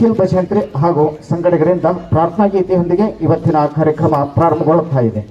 ನಿಖಿಲ್ ಬಶಂತ್ರಿ ಹಾಗೂ ಸಂಘಟಕರಿಂದ ಪ್ರಾರ್ಥನಾ ಗೀತೆಯೊಂದಿಗೆ ಇವತ್ತಿನ ಕಾರ್ಯಕ್ರಮ ಪ್ರಾರಂಭಗೊಳ್ಳುತ್ತಾ ಇದೆ.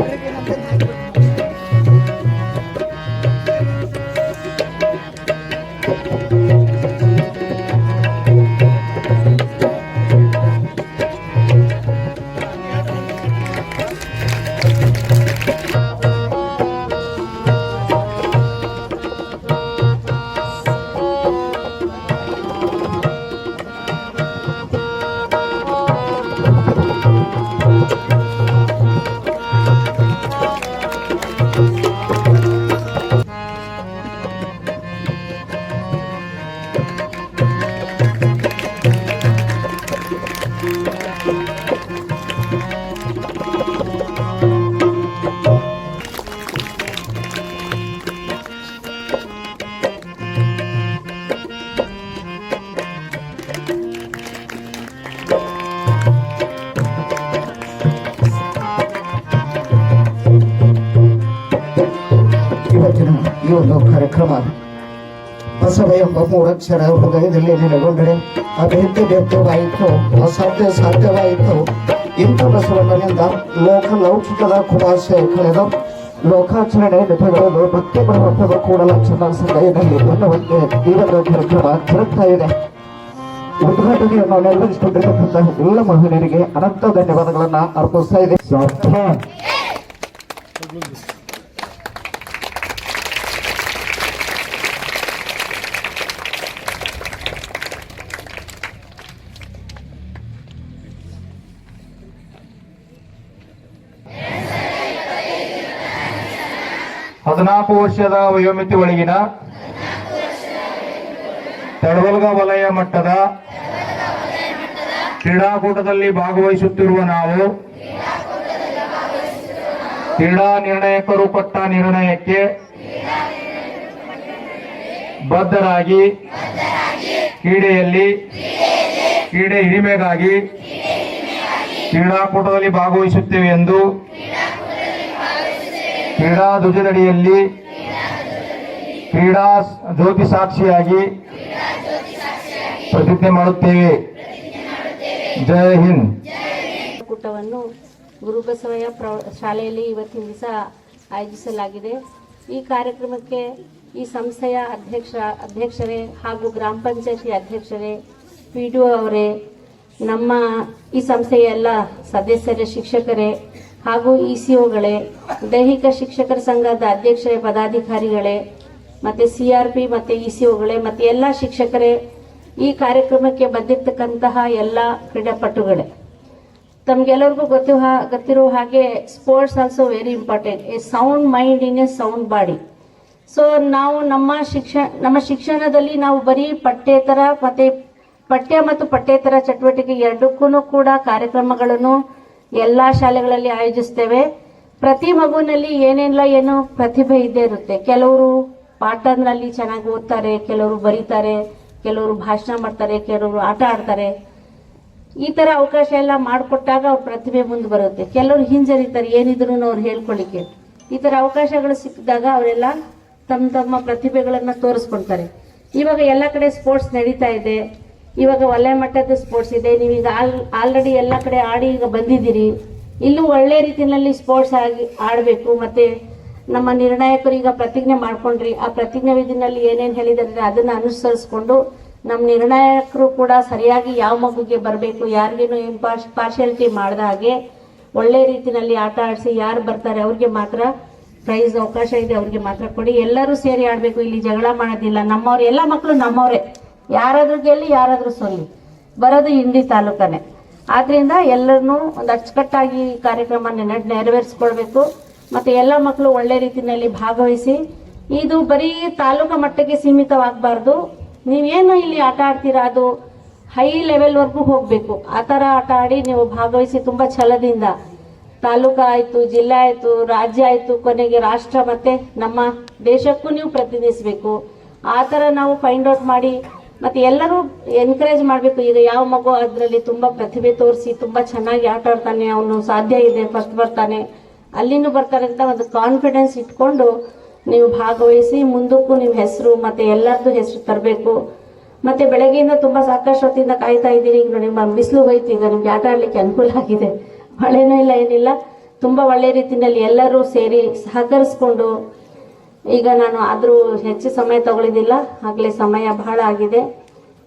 Que ಮೂರಕ್ಷರ ಹೃದಯದಲ್ಲಿ ನೆಲೆಗೊಂಡರೆ ಅಭೇದ್ಯ ವ್ಯಕ್ತವಾಯಿತು ಅಸಾಧ್ಯ ಸಾಧ್ಯವಾಯಿತು. ಇಂಥ ಬಸವಣ್ಣನಿಂದ ಲೋಕ ಲೌಕಿಕದ ಖುಲಾಸೆ ಕಳೆದ ಲೋಕಾಚರಣೆ ನೆಪಗಳು ಭಕ್ತಿ ಬರುವಂತಹ ಕೂಡ ಚಂದ್ರ ಸಂಘದಲ್ಲಿ ಎನ್ನುವಂತೆ ಈ ಒಂದು ಕಾರ್ಯಕ್ರಮ ಜರುಗ್ತಾ ಇದೆ. ಉದ್ಘಾಟನೆಯನ್ನು ನೆರವೇರಿಸಿಕೊಂಡಿರತಕ್ಕಂತಹ ಎಲ್ಲ ಮಹಿಳೆಯರಿಗೆ ಅನಂತ ಧನ್ಯವಾದಗಳನ್ನ ಅರ್ಪಿಸ್ತಾ ಇದೆ ಹದಿನಾಲ್ಕು ವರ್ಷದ ವಯೋಮಿತಿ ಒಳಗಿನ ತಡವಲ್ಗ ವಲಯ ಮಟ್ಟದ ಕ್ರೀಡಾಕೂಟದಲ್ಲಿ ಭಾಗವಹಿಸುತ್ತಿರುವ ನಾವು ಕ್ರೀಡಾ ನಿರ್ಣಾಯಕರು ಕೊಟ್ಟ ನಿರ್ಣಯಕ್ಕೆ ಬದ್ಧರಾಗಿ ಕ್ರೀಡೆಯಲ್ಲಿ ಕ್ರೀಡೆ ಹಿರಿಮೆಗಾಗಿ ಕ್ರೀಡಾಕೂಟದಲ್ಲಿ ಭಾಗವಹಿಸುತ್ತೇವೆ ಎಂದು ಕ್ರೀಡಾ ಧ್ವಜದಡಿಯಲ್ಲಿ ಕ್ರೀಡಾ ಜ್ಯೋತಿ ಸಾಕ್ಷಿಯಾಗಿ ಪ್ರತಿಜ್ಞೆ ಮಾಡುತ್ತೇವೆ. ಜೈ ಹಿಂದ್. ಕೂಟವನ್ನು ಗುರುಬಸವಯ್ಯ ಪ್ರೌಢ ಶಾಲೆಯಲ್ಲಿ ಇವತ್ತಿನ ದಿವಸ ಆಯೋಜಿಸಲಾಗಿದೆ. ಈ ಕಾರ್ಯಕ್ರಮಕ್ಕೆ ಈ ಸಂಸ್ಥೆಯ ಅಧ್ಯಕ್ಷ, ಅಧ್ಯಕ್ಷರೇ ಹಾಗೂ ಗ್ರಾಮ ಪಂಚಾಯತಿ ಅಧ್ಯಕ್ಷರೇ, ಪಿ ಡಿ ಅವರೇ, ನಮ್ಮ ಈ ಸಂಸ್ಥೆಯ ಎಲ್ಲ ಸದಸ್ಯರೇ, ಶಿಕ್ಷಕರೇ ಹಾಗೂ ಇ ಸಿ ಒಗಳೇ ದೈಹಿಕ ಶಿಕ್ಷಕರ ಸಂಘದ ಅಧ್ಯಕ್ಷರೇ, ಪದಾಧಿಕಾರಿಗಳೇ, ಮತ್ತು ಸಿ ಆರ್ ಪಿ, ಮತ್ತು ಇ ಸಿ ಒಗಳೇ ಮತ್ತು ಎಲ್ಲ ಶಿಕ್ಷಕರೇ, ಈ ಕಾರ್ಯಕ್ರಮಕ್ಕೆ ಬಂದಿರತಕ್ಕಂತಹ ಎಲ್ಲ ಕ್ರೀಡಾಪಟುಗಳೇ. ತಮ್ಗೆಲ್ಲರಿಗೂ ಗೊತ್ತು ಗೊತ್ತಿರೋ ಹಾಗೆ sports also very important a sound mind in a sound body so ನಾವು ನಮ್ಮ ಶಿಕ್ಷಣ ನಮ್ಮ ಶಿಕ್ಷಣದಲ್ಲಿ ನಾವು ಬರೀ ಪಠ್ಯೇತರ ಮತ್ತು ಪಠ್ಯ ಮತ್ತು ಪಠ್ಯೇತರ ಚಟುವಟಿಕೆ ಎರಡಕ್ಕೂ ಕೂಡ ಕಾರ್ಯಕ್ರಮಗಳನ್ನು ಎಲ್ಲ ಶಾಲೆಗಳಲ್ಲಿ ಆಯೋಜಿಸ್ತೇವೆ. ಪ್ರತಿ ಮಗುವಿನಲ್ಲಿ ಏನೆಲ್ಲ ಏನು ಪ್ರತಿಭೆ ಇದ್ದೇ ಇರುತ್ತೆ. ಕೆಲವರು ಪಾಠನಲ್ಲಿ ಚೆನ್ನಾಗಿ ಓದ್ತಾರೆ, ಕೆಲವರು ಬರೀತಾರೆ, ಕೆಲವರು ಭಾಷಣ ಮಾಡ್ತಾರೆ, ಕೆಲವರು ಆಟ ಆಡ್ತಾರೆ. ಈ ಥರ ಅವಕಾಶ ಎಲ್ಲ ಮಾಡಿಕೊಟ್ಟಾಗ ಅವ್ರ ಪ್ರತಿಭೆ ಮುಂದೆ ಬರುತ್ತೆ. ಕೆಲವರು ಹಿಂಜರಿತಾರೆ ಏನಿದ್ರು ಅವ್ರು ಹೇಳ್ಕೊಳ್ಳಿಕ್ಕೆ ಈ ಥರ ಅವಕಾಶಗಳು ಸಿಕ್ಕಿದಾಗ ಅವರೆಲ್ಲ ತಮ್ಮ ತಮ್ಮ ಪ್ರತಿಭೆಗಳನ್ನು ತೋರಿಸ್ಕೊಳ್ತಾರೆ. ಇವಾಗ ಎಲ್ಲ ಕಡೆ ಸ್ಪೋರ್ಟ್ಸ್ ನಡೀತಾ ಇದೆ. ಇವಾಗ ವಲಯ ಮಟ್ಟದ ಸ್ಪೋರ್ಟ್ಸ್ ಇದೆ. ನೀವೀಗ ಆಲ್ ಆಲ್ರೆಡಿ ಎಲ್ಲ ಕಡೆ ಆಡಿ ಈಗ ಬಂದಿದ್ದೀರಿ. ಇಲ್ಲೂ ಒಳ್ಳೆ ರೀತಿಯಲ್ಲಿ ಸ್ಪೋರ್ಟ್ಸ್ ಆಗಿ, ಆಡಬೇಕು. ಮತ್ತೆ ನಮ್ಮ ನಿರ್ಣಾಯಕರು ಈಗ ಪ್ರತಿಜ್ಞೆ ಮಾಡ್ಕೊಂಡ್ರಿ. ಆ ಪ್ರತಿಜ್ಞೆ ವಿಧಿನಲ್ಲಿ ಏನೇನು ಹೇಳಿದಾರೆ ಅದನ್ನ ಅನುಸರಿಸ್ಕೊಂಡು ನಮ್ಮ ನಿರ್ಣಾಯಕರು ಕೂಡ ಸರಿಯಾಗಿ ಯಾವ ಮಗುಗೆ ಬರಬೇಕು, ಯಾರಿಗೇನು ಇಂಪಾರ್ಶ್ ಪಾರ್ಶಿಯಾಲಿಟಿ ಮಾಡಿದ ಹಾಗೆ ಒಳ್ಳೆ ರೀತಿಯಲ್ಲಿ ಆಟ ಆಡಿಸಿ ಯಾರು ಬರ್ತಾರೆ ಅವ್ರಿಗೆ ಮಾತ್ರ ಪ್ರೈಸ್ ಅವಕಾಶ ಇದೆ, ಅವ್ರಿಗೆ ಮಾತ್ರ ಕೊಡಿ. ಎಲ್ಲರೂ ಸೇರಿ ಆಡಬೇಕು. ಇಲ್ಲಿ ಜಗಳ ಮಾಡೋದಿಲ್ಲ. ನಮ್ಮವ್ರು, ಎಲ್ಲ ಮಕ್ಕಳು ನಮ್ಮವರೇ. ಯಾರಾದ್ರೂ ಗೆಲ್ಲಿ ಯಾರಾದರೂ ಸೋಲಿ. ಬರೋದು ಇಂಡಿ ತಾಲೂಕನೇ. ಆದ್ದರಿಂದ ಎಲ್ಲರನ್ನೂ ಒಂದು ಅಚ್ಚುಕಟ್ಟಾಗಿ ಈ ಕಾರ್ಯಕ್ರಮ ನೆರವೇರಿಸ್ಕೊಳ್ಬೇಕು. ಮತ್ತೆ ಎಲ್ಲ ಮಕ್ಕಳು ಒಳ್ಳೆ ರೀತಿಯಲ್ಲಿ ಭಾಗವಹಿಸಿ, ಇದು ಬರೀ ತಾಲೂಕು ಮಟ್ಟಕ್ಕೆ ಸೀಮಿತವಾಗಬಾರ್ದು. ನೀವೇನು ಇಲ್ಲಿ ಆಟ ಆಡ್ತೀರಾ? ಅದು ಹೈ ಲೆವೆಲ್ವರೆಗೂ ಹೋಗಬೇಕು. ಆ ಥರ ಆಟ ಆಡಿ ನೀವು ಭಾಗವಹಿಸಿ ತುಂಬ ಛಲದಿಂದ. ತಾಲೂಕು ಆಯಿತು, ಜಿಲ್ಲೆ ಆಯಿತು, ರಾಜ್ಯ ಆಯಿತು, ಕೊನೆಗೆ ರಾಷ್ಟ್ರ ಮತ್ತೆ ನಮ್ಮ ದೇಶಕ್ಕೂ ನೀವು ಪ್ರತಿನಿಧಿಸಬೇಕು. ಆ ಥರ ನಾವು ಫೈಂಡ್ ಔಟ್ ಮಾಡಿ ಮತ್ತೆ ಎಲ್ಲರೂ ಎನ್ಕರೇಜ್ ಮಾಡಬೇಕು, ಈಗ ಯಾವ ಮಗು ಅದರಲ್ಲಿ ತುಂಬ ಪ್ರತಿಭೆ ತೋರಿಸಿ, ತುಂಬ ಚೆನ್ನಾಗಿ ಆಟ ಆಡ್ತಾನೆ, ಅವನು ಸಾಧ್ಯ ಇದೆ ಫಸ್ಟ್ ಬರ್ತಾನೆ. ಅಲ್ಲಿನೂ ಬರ್ತಾರೆ ಅಂತ ಒಂದು ಕಾನ್ಫಿಡೆನ್ಸ್ ಇಟ್ಕೊಂಡು ನೀವು ಭಾಗವಹಿಸಿ, ಮುಂದಕ್ಕೂ ನಿಮ್ಮ ಹೆಸರು, ಮತ್ತೆ ಎಲ್ಲರದ್ದು ಹೆಸರು ತರಬೇಕು. ಮತ್ತೆ ಬೆಳಗ್ಗೆಯಿಂದ ತುಂಬಾ ಸಾಕಷ್ಟು ಹೊತ್ತಿಂದ ಕಾಯ್ತಾ ಇದ್ದೀರಿ, ಈಗ ನಿಮ್ಮ ಬಿಸಿಲು ಹೋಯ್ತು, ಈಗ ನಿಮ್ಗೆ ಆಟ ಆಡ್ಲಿಕ್ಕೆ ಅನುಕೂಲ ಆಗಿದೆ. ಮಳೆನೂ ಇಲ್ಲ, ಏನಿಲ್ಲ. ತುಂಬಾ ಒಳ್ಳೆ ರೀತಿಯಲ್ಲಿ ಎಲ್ಲರೂ ಸೇರಿ ಸಹಕರಿಸ್ಕೊಂಡು ಈಗ ನಾನು ಆದರೂ ಹೆಚ್ಚು ಸಮಯ ತಗೊಳಿದಿಲ್ಲ ಆಗಲೇ ಸಮಯ ಬಹಳ ಆಗಿದೆ.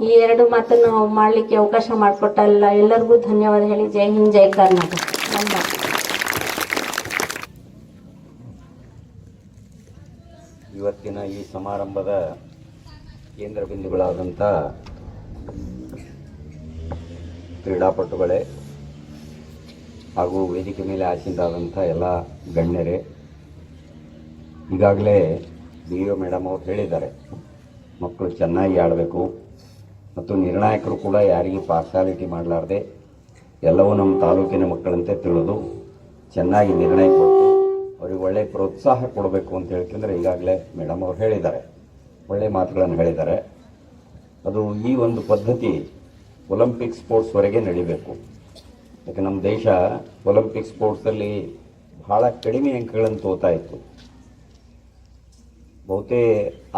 ಈ ಎರಡು ಮಾತನ್ನು ಮಾಡಲಿಕ್ಕೆ ಅವಕಾಶ ಮಾಡಿಕೊಟ್ಟ ಎಲ್ಲ ಎಲ್ಲರಿಗೂ ಧನ್ಯವಾದ ಹೇಳಿ. ಜೈ ಹಿಂದ್, ಜೈ ಕರ್ನಾಟಕ. ಇವತ್ತಿನ ಈ ಸಮಾರಂಭದ ಕೇಂದ್ರ ಬಿಂದುಗಳಾದಂಥ ಕ್ರೀಡಾಪಟುಗಳೇ ಹಾಗೂ ವೇದಿಕೆ ಮೇಲೆ ಆಸೀನರಾದಂಥ ಎಲ್ಲ ಗಣ್ಯರೇ ಈಗಾಗಲೇ ಬಿ ಒ ಮೇಡಮ್ ಅವರು ಹೇಳಿದ್ದಾರೆ. ಮಕ್ಕಳು ಚೆನ್ನಾಗಿ ಆಡಬೇಕು. ಮತ್ತು ನಿರ್ಣಾಯಕರು ಕೂಡ ಯಾರಿಗೂ ಪಾರ್ಸಾಲಿಟಿ ಮಾಡಲಾರ್ದೆ ಎಲ್ಲವೂ ನಮ್ಮ ತಾಲೂಕಿನ ಮಕ್ಕಳಂತೆ ತಿಳಿದು ಚೆನ್ನಾಗಿ ನಿರ್ಣಯ ಕೊಟ್ಟು ಅವ್ರಿಗೆ ಒಳ್ಳೆಯ ಪ್ರೋತ್ಸಾಹ ಕೊಡಬೇಕು ಅಂತ ಹೇಳ್ಕೊಂಡ್ರೆ ಈಗಾಗಲೇ ಮೇಡಮ್ ಅವರು ಹೇಳಿದ್ದಾರೆ. ಒಳ್ಳೆಯ ಮಾತುಗಳನ್ನು ಹೇಳಿದ್ದಾರೆ. ಅದು ಈ ಒಂದು ಪದ್ಧತಿ ಒಲಿಂಪಿಕ್ ಸ್ಪೋರ್ಟ್ಸ್ವರೆಗೆ ನಡಿಬೇಕು. ಯಾಕೆ ನಮ್ಮ ದೇಶ ಒಲಿಂಪಿಕ್ ಸ್ಪೋರ್ಟ್ಸಲ್ಲಿ ಬಹಳ ಕಡಿಮೆ ಅಂಕಗಳನ್ನು ತೋತಾ ಇತ್ತು. ಬಹುತೇ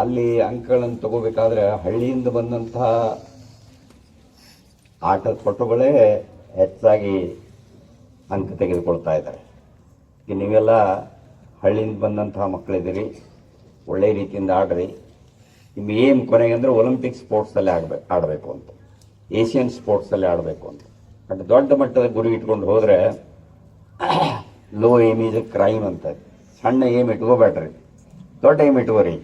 ಅಲ್ಲಿ ಅಂಕಗಳನ್ನು ತಗೋಬೇಕಾದ್ರೆ ಹಳ್ಳಿಯಿಂದ ಬಂದಂತಹ ಆಟದ ಪಟುಗಳೇ ಹೆಚ್ಚಾಗಿ ಅಂಕ ತೆಗೆದುಕೊಳ್ತಾ ಇದ್ದಾರೆ. ಈಗ ನೀವೆಲ್ಲ ಹಳ್ಳಿಯಿಂದ ಬಂದಂತಹ ಮಕ್ಕಳಿದ್ದೀರಿ, ಒಳ್ಳೆ ರೀತಿಯಿಂದ ಆಡ್ರಿ. ನಿಮ್ಮ ಏಮ್ ಕೊನೆಗೆ ಅಂದರೆ ಒಲಿಂಪಿಕ್ ಸ್ಪೋರ್ಟ್ಸಲ್ಲಿ ಆಡ್ಬೇಕು ಆಡಬೇಕು ಅಂತ. ಏಷ್ಯನ್ ಸ್ಪೋರ್ಟ್ಸಲ್ಲಿ ಆಡಬೇಕು ಅಂತ. ಬಟ್ ದೊಡ್ಡ ಮಟ್ಟದ ಗುರಿ ಇಟ್ಕೊಂಡು ಹೋದರೆ ಲೋ ಏಮ್ ಈಸ್ ಕ್ರೈಮ್ ಅಂತ. ಸಣ್ಣ ಏಮ್ ಇಟ್ಕೋಬೇಡ್ರಿ. ದೊಡ್ಡ ಇಟ್ಕೋರಿ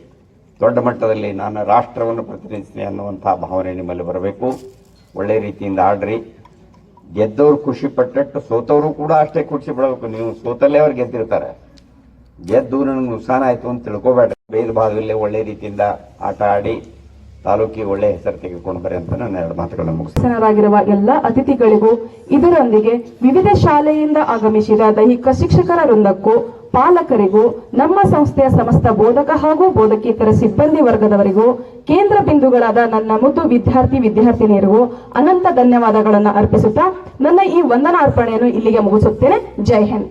ದೊಡ್ಡ ಮಟ್ಟದಲ್ಲಿ ನಾನು ರಾಷ್ಟ್ರವನ್ನು ಪ್ರತಿನಿಧಿಸ್ತೀನಿ ಅನ್ನುವಂಥ ಭಾವನೆ ನಿಮ್ಮಲ್ಲಿ ಬರಬೇಕು. ಒಳ್ಳೆ ರೀತಿಯಿಂದ ಆಡ್ರಿ. ಗೆದ್ದವರು ಖುಷಿ ಪಟ್ಟಟ್ಟು ಸೋತವರು ಕೂಡ ಅಷ್ಟೇ ಖುಷಿ ಪಡಬೇಕು. ನೀವು ಸೋತಲ್ಲೇ ಅವ್ರು ಗೆದ್ದಿರ್ತಾರೆ. ಗೆದ್ದು ನನಗೆ ನುಕ್ಸಾನ ಆಯಿತು ಅಂತ ತಿಳ್ಕೊಬೇಡ್ರಿ. ಬೇರೆ ಭಾಗದಲ್ಲಿ ಒಳ್ಳೆ ರೀತಿಯಿಂದ ಆಟ ಆಡಿ ತಾಲೂಕಿಗೆ ಒಳ್ಳೆ ಹೆಸರು ತೆಗೆದುಕೊಂಡು ಬರೆ ಅಂತ ನಾನು ಎರಡು ಮಾತುಗಳನ್ನು ಮುಗಿಸ್ತೀನಿ. ಎಲ್ಲ ಅತಿಥಿಗಳಿಗೂ ಇದರೊಂದಿಗೆ ವಿವಿಧ ಶಾಲೆಯಿಂದ ಆಗಮಿಸಿದ ದೈಹಿಕ ಶಿಕ್ಷಕರ ವೃಂದಕ್ಕೂ ಪಾಲಕರಿಗೂ, ನಮ್ಮ ಸಂಸ್ಥೆಯ ಸಮಸ್ತ ಬೋಧಕ ಹಾಗೂ ಬೋಧಕೇತರ ಸಿಬ್ಬಂದಿ ವರ್ಗದವರಿಗೂ, ಕೇಂದ್ರ ಬಿಂದುಗಳಾದ ನನ್ನ ಮುದ್ದು ವಿದ್ಯಾರ್ಥಿ ವಿದ್ಯಾರ್ಥಿನಿಯರಿಗೂ ಅನಂತ ಧನ್ಯವಾದಗಳನ್ನು ಅರ್ಪಿಸುತ್ತಾ ನನ್ನ ಈ ವಂದನಾ ಅರ್ಪಣೆಯನ್ನು ಇಲ್ಲಿಗೆ ಮುಗಿಸುತ್ತೇನೆ. ಜೈ ಹಿಂದ್.